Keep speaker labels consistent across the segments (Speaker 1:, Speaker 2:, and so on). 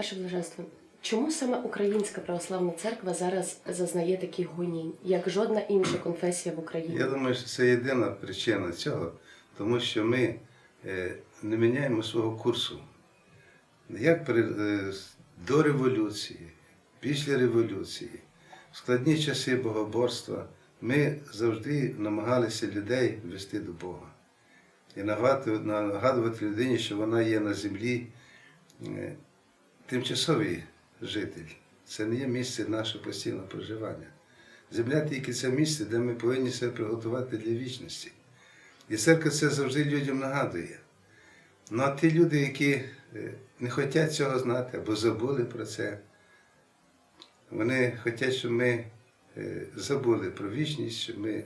Speaker 1: Ваше блаженство, чому саме Українська православна церква зараз зазнає таких гонінь, як жодна інша конфесія в Україні?
Speaker 2: Я думаю, що це єдина причина цього, тому що ми е, не міняємо свого курсу. Як при, е, до революції, після революції, в складні часи богоборства, ми завжди намагалися людей вести до Бога. І нагадувати, нагадувати людині, що вона є на землі е, тимчасовий житель. Це не є місце нашого постійного проживання. Земля тільки це місце, де ми повинні себе приготувати для вічності. І церква це завжди людям нагадує. Ну а ті люди, які е, не хочуть цього знати або забули про це, вони хочуть, щоб ми е, забули про вічність, щоб ми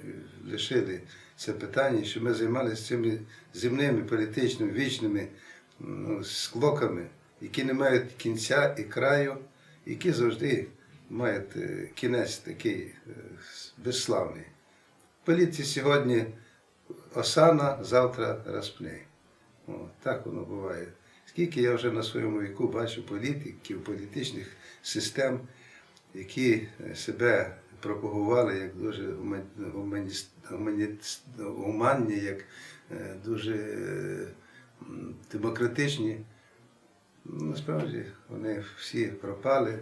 Speaker 2: лишили це питання, щоб ми займалися цими земними, політичними, вічними ну, склоками, які не мають кінця і краю, які завжди мають е, кінець такий е, безславний. В політиці сьогодні осана, завтра розпне. О, так воно буває. Скільки я вже на своєму віку бачу політиків, політичних систем, які е, себе пропагували як дуже гуманні, як дуже демократичні. Насправді вони всі пропали.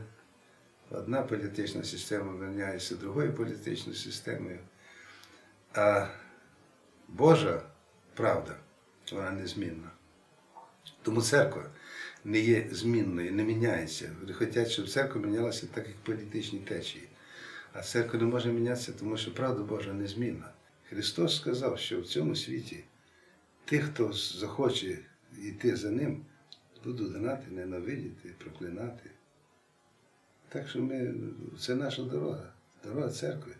Speaker 2: Одна політична система міняється другою політичною системою. А Божа правда, вона незмінна. Тому церква не є змінною, не міняється. Вони хочуть, щоб церква мінялася так, як політичні течії. А церква не може мінятися, тому що правда Божа незмінна. Христос сказав, що в цьому світі тих, хто захоче йти за ним, будуть гнати, ненавидіти, проклинати. Так що ми, це наша дорога, дорога церкви.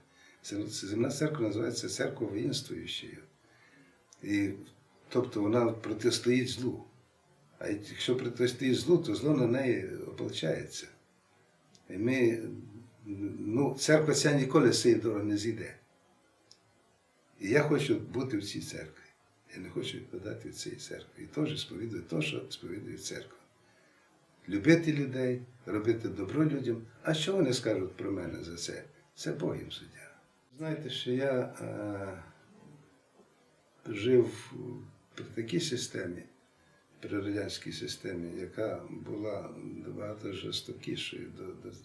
Speaker 2: Це, це земна церква називається церква воїнствуючою. І, тобто вона протистоїть злу. А якщо протистоїть злу, то зло на неї ополчається. І ми, ну, церква ця ніколи з цієї дороги не зійде. І я хочу бути в цій церкві. Я не хочу відпадати від цієї церкви. І теж сповідую те, що сповідує церква. Любити людей, робити добро людям. А що вони скажуть про мене за це? Це Бог їм суддя. Знаєте, що я е, жив при такій системі, при радянській системі, яка була набагато жорстокішою до, до,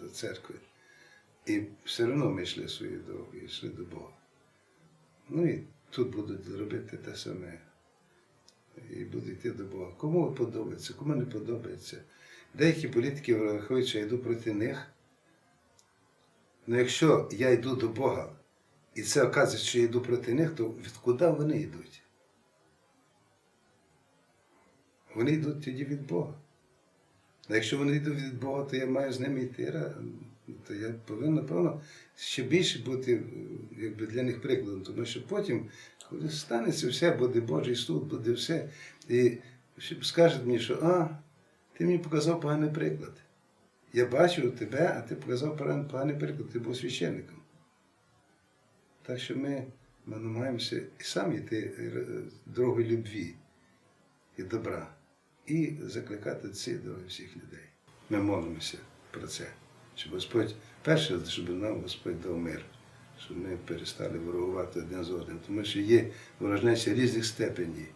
Speaker 2: до церкви. І все одно ми йшли свою дорогу, йшли до Бога. Ну і тут будуть робити те саме. І будуть йти до Бога. Кому подобається, кому не подобається. Деякі політики рахують, що я йду проти них. Ну якщо я йду до Бога, і це оказується, що я йду проти них, то від куди вони йдуть? Вони йдуть тоді від Бога. А якщо вони йдуть від Бога, то я маю з ними йти, то я повинен, напевно, ще більше бути е, якби, для них прикладом, тому що потім, коли станеться все, буде Божий суд, буде все, і скажуть мені, що а, ти мені показав поганий приклад. Я бачив тебе, а ти показав поганий приклад, ти був священником. Так що ми, намагаємося і самі йти е, дорогою любві і добра, і закликати ці дороги всіх людей. Ми молимося про це, щоб Господь, перше, щоб нам Господь дав мир, щоб ми перестали ворогувати один з одним, тому що є ворожнечі різних степенів.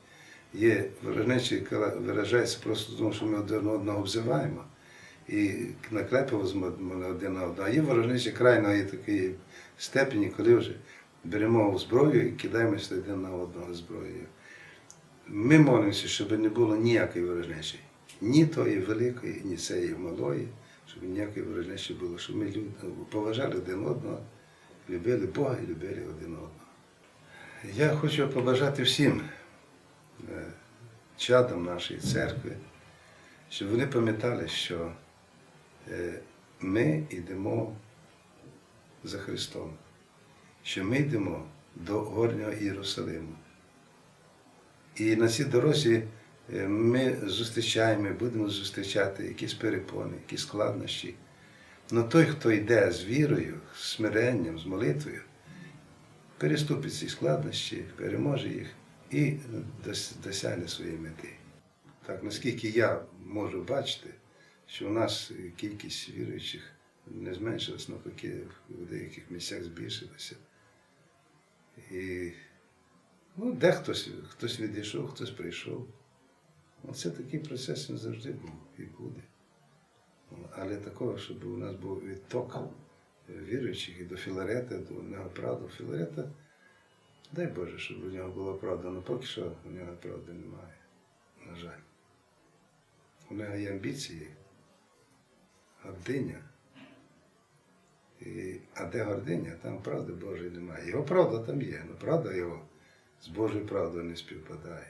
Speaker 2: Є ворожнечі, яка виражається просто тому, що ми один одного обзиваємо і наклепимо один на одного. А є ворожнечі крайної такої степені, коли вже беремо зброю і кидаємося один на одного зброєю. Ми молимося, щоб не було ніякої ворожнечі. Ні тої великої, ні цієї малої, щоб ніякої ворожнечі було, щоб ми поважали один одного, любили Бога і любили один одного. Я хочу побажати всім е, чадам нашої церкви, щоб вони пам'ятали, що е, ми йдемо за Христом, що ми йдемо до Горнього Єрусалиму. І на цій дорозі ми зустрічаємо, будемо зустрічати якісь перепони, якісь складнощі. Але той, хто йде з вірою, з смиренням, з молитвою, переступить ці складнощі, переможе їх і досягне своєї мети. Так, наскільки я можу бачити, що у нас кількість віруючих не зменшилась, навпаки, в деяких місцях збільшилася. І ну, дехтось хтось відійшов, хтось прийшов. Оце такий процес він завжди був і буде. Але такого, щоб у нас був відток віруючих і до Філарета, до нього правди. Філарета, дай Боже, щоб у нього була правда, але поки що у нього правди немає. На жаль. У нього є амбіції, гординя. І, а де гординя, там правди Божої немає. Його правда там є, але правда його з Божою правдою не співпадає.